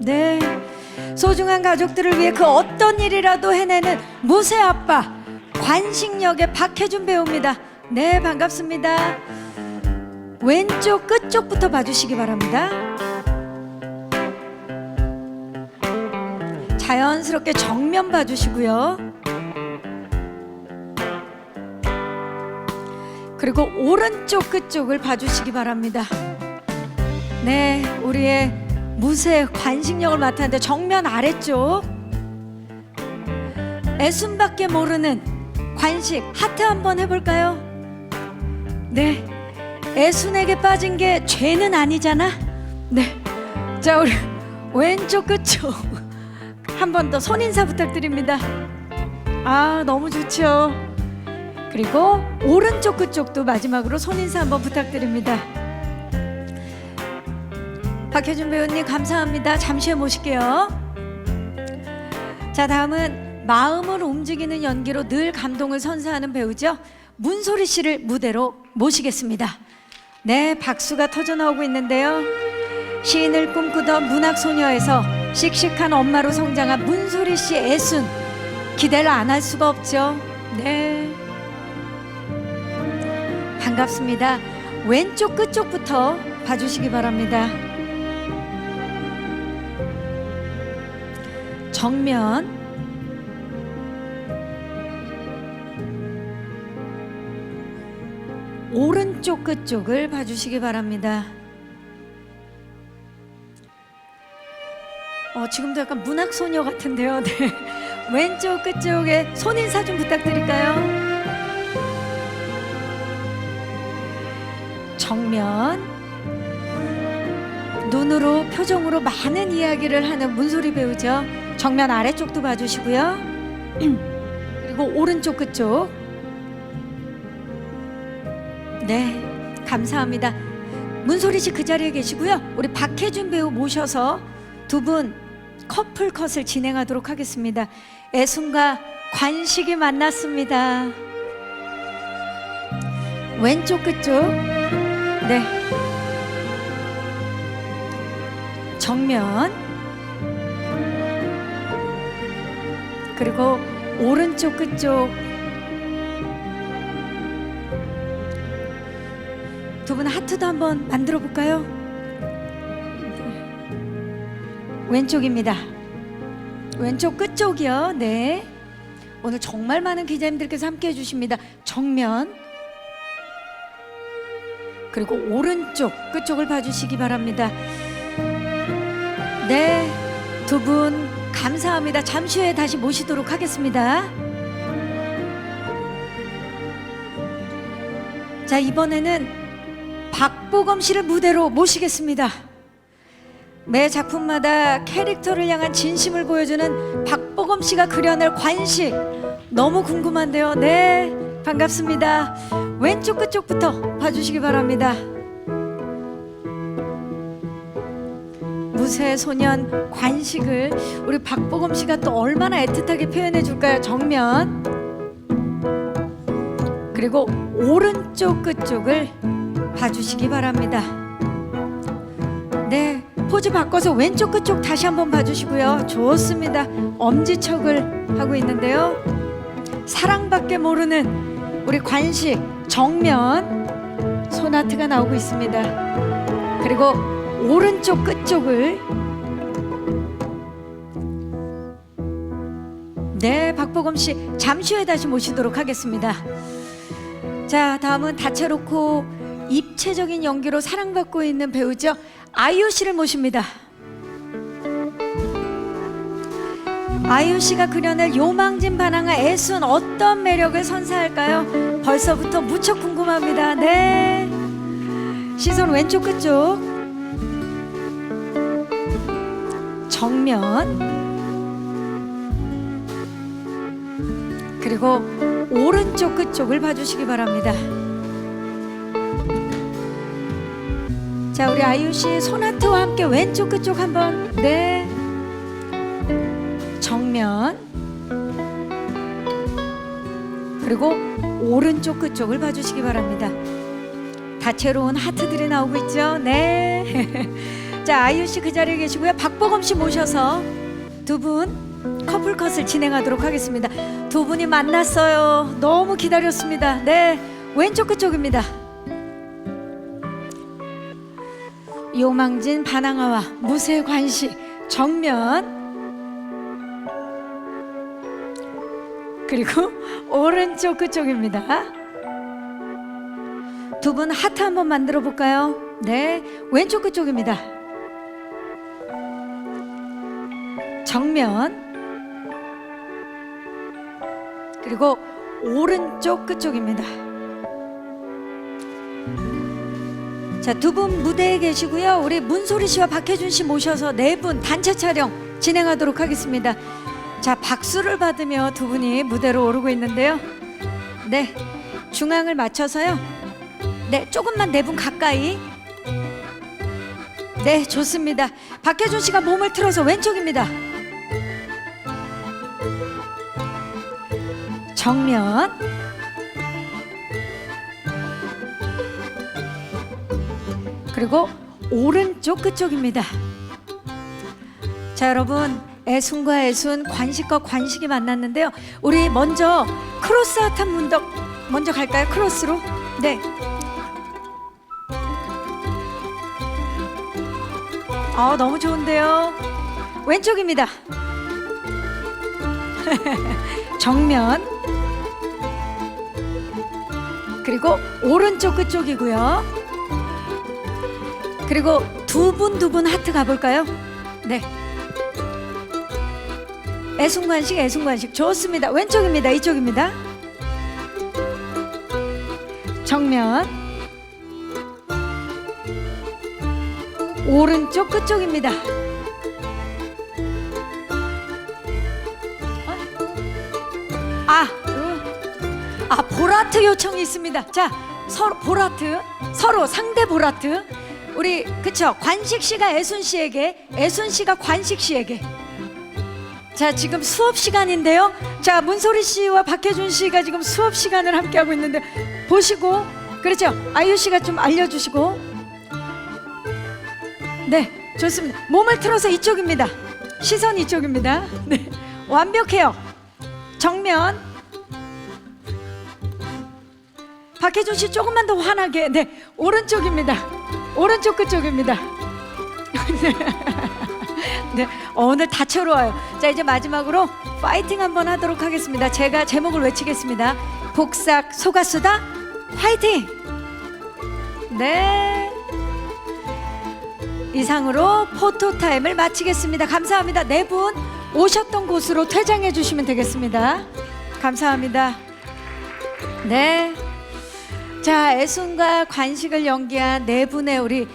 네. 소중한 가족들을 위해 그 어떤 일이라도 해내는 무쇠 아빠 관식역의 박혜준 배우입니다. 네, 반갑습니다. 왼쪽 끝쪽부터 봐주시기 바랍니다. 자연스럽게 정면 봐주시고요. 그리고 오른쪽 끝쪽을 봐주시기 바랍니다. 네, 우리의 무쇠 관식력을 맡았는데 정면 아래쪽 애순밖에 모르는 관식 하트 한번 해볼까요? 네, 애순에게 빠진 게 죄는 아니잖아. 네, 자 우리 왼쪽 끝쪽 한 번 더 손인사 부탁드립니다. 아 너무 좋죠. 그리고 오른쪽 끝쪽도 마지막으로 손인사 한번 부탁드립니다. 박혜준 배우님 감사합니다. 잠시 후에 모실게요. 자 다음은 마음을 움직이는 연기로 늘 감동을 선사하는 배우죠. 문소리 씨를 무대로 모시겠습니다. 네, 박수가 터져 나오고 있는데요. 시인을 꿈꾸던 문학 소녀에서 씩씩한 엄마로 성장한 문소리 씨 애순 기대를 안 할 수가 없죠. 네. 반갑습니다. 왼쪽 끝쪽부터 봐주시기 바랍니다. 정면 오른쪽 끝쪽을 봐주시기 바랍니다. 어, 지금도 약간 문학 소녀 같은데요. 네. 왼쪽 끝쪽에 손인사 좀 부탁드릴까요? 정면 눈으로 표정으로 많은 이야기를 하는 문소리 배우죠. 정면 아래쪽도 봐주시고요. 그리고 오른쪽 끝쪽. 네, 감사합니다. 문소리 씨 그 자리에 계시고요. 우리 박혜준 배우 모셔서 두 분 커플 컷을 진행하도록 하겠습니다. 애순과 관식이 만났습니다. 왼쪽 끝쪽. 네. 정면. 그리고 오른쪽 끝쪽. 두 분 하트도 한번 만들어 볼까요? 네. 왼쪽입니다. 왼쪽 끝쪽이요. 네. 오늘 정말 많은 기자님들께서 함께 해주십니다. 정면. 그리고 오른쪽 끝쪽을 봐주시기 바랍니다. 네. 두 분 감사합니다. 잠시 후에 다시 모시도록 하겠습니다. 자, 이번에는 박보검 씨를 무대로 모시겠습니다. 매 작품마다 캐릭터를 향한 진심을 보여주는 박보검 씨가 그려낼 관식 너무 궁금한데요. 네, 반갑습니다. 왼쪽 끝쪽부터 봐주시기 바랍니다. 무쇠 소년 관식을 우리 박보검 씨가 또 얼마나 애틋하게 표현해 줄까요? 정면 그리고 오른쪽 끝쪽을 봐주시기 바랍니다. 네, 포즈 바꿔서 왼쪽 끝쪽 다시 한번 봐주시고요. 좋습니다. 엄지척을 하고 있는데요. 사랑밖에 모르는 우리 관식 정면 소나트가 나오고 있습니다. 그리고 오른쪽 끝쪽을 네, 박보검 씨 잠시 후에 다시 모시도록 하겠습니다. 자, 다음은 다채롭고 입체적인 연기로 사랑받고 있는 배우죠. 아이유 씨를 모십니다. 아이유 씨가 그려낼 요망진 반항아 애순 어떤 매력을 선사할까요? 벌써부터 무척 궁금합니다. 네. 시선 왼쪽 끝쪽. 정면. 그리고 오른쪽 끝쪽을 봐주시기 바랍니다. 자, 우리 아이유 씨 소나트와 함께 왼쪽 끝쪽 한번. 네. 정면. 그리고 오른쪽 끝쪽을 봐주시기 바랍니다. 다채로운 하트들이 나오고 있죠. 네. 자, 아이유 씨 그 자리에 계시고요. 박보검 씨 모셔서 두 분 커플 컷을 진행하도록 하겠습니다. 두 분이 만났어요. 너무 기다렸습니다. 네, 왼쪽 그쪽입니다. 요망진 반항아와 무쇠 관시 정면 그리고 오른쪽 그쪽입니다. 두 분 하트 한번 만들어 볼까요? 네, 왼쪽 그쪽입니다. 정면 그리고 오른쪽 끝쪽입니다. 자, 두 분 무대에 계시고요. 우리 문소리 씨와 박혜준 씨 모셔서 네 분 단체 촬영 진행하도록 하겠습니다. 자, 박수를 받으며 두 분이 무대로 오르고 있는데요. 네, 중앙을 맞춰서요. 네, 조금만 네 분 가까이. 네, 좋습니다. 박혜준 씨가 몸을 틀어서 왼쪽입니다. 정면. 그리고 오른쪽 끝쪽입니다. 자, 여러분. 애순과 애순, 관식과 관식이 만났는데요. 우리 먼저 크로스 핫한 문덕 먼저 갈까요? 크로스로? 네. 아, 너무 좋은데요. 왼쪽입니다. 정면. 그리고 오른쪽 끝쪽이고요. 그리고 두 분 두 분 하트 가볼까요? 네. 애순관식 애순관식 좋습니다. 왼쪽입니다. 이쪽입니다. 정면. 오른쪽 끝쪽입니다. 아, 음. 아 보라트 요청이 있습니다. 자, 서로 보라트, 서로 상대 보라트. 우리 그쵸? 관식 씨가 애순 씨에게, 애순 씨가 관식 씨에게. 자, 지금 수업 시간인데요. 자, 문소리 씨와 박혜준 씨가 지금 수업 시간을 함께 하고 있는데 보시고 그렇죠? 아이유 씨가 좀 알려주시고. 네, 좋습니다. 몸을 틀어서 이쪽입니다. 시선 이쪽입니다. 네, 완벽해요. 정면. 박혜준 씨 조금만 더 환하게. 네, 오른쪽입니다. 오른쪽 끝쪽입니다. 네. 네, 어, 오늘 다채로워요. 자, 이제 마지막으로 파이팅 한번 하도록 하겠습니다. 제가 제목을 외치겠습니다. 복삭 소가수다 파이팅! 네. 이상으로 포토 타임을 마치겠습니다. 감사합니다. 네 분 오셨던 곳으로 퇴장해 주시면 되겠습니다. 감사합니다. 네. 자, 애순과 관식을 연기한 네 분의 우리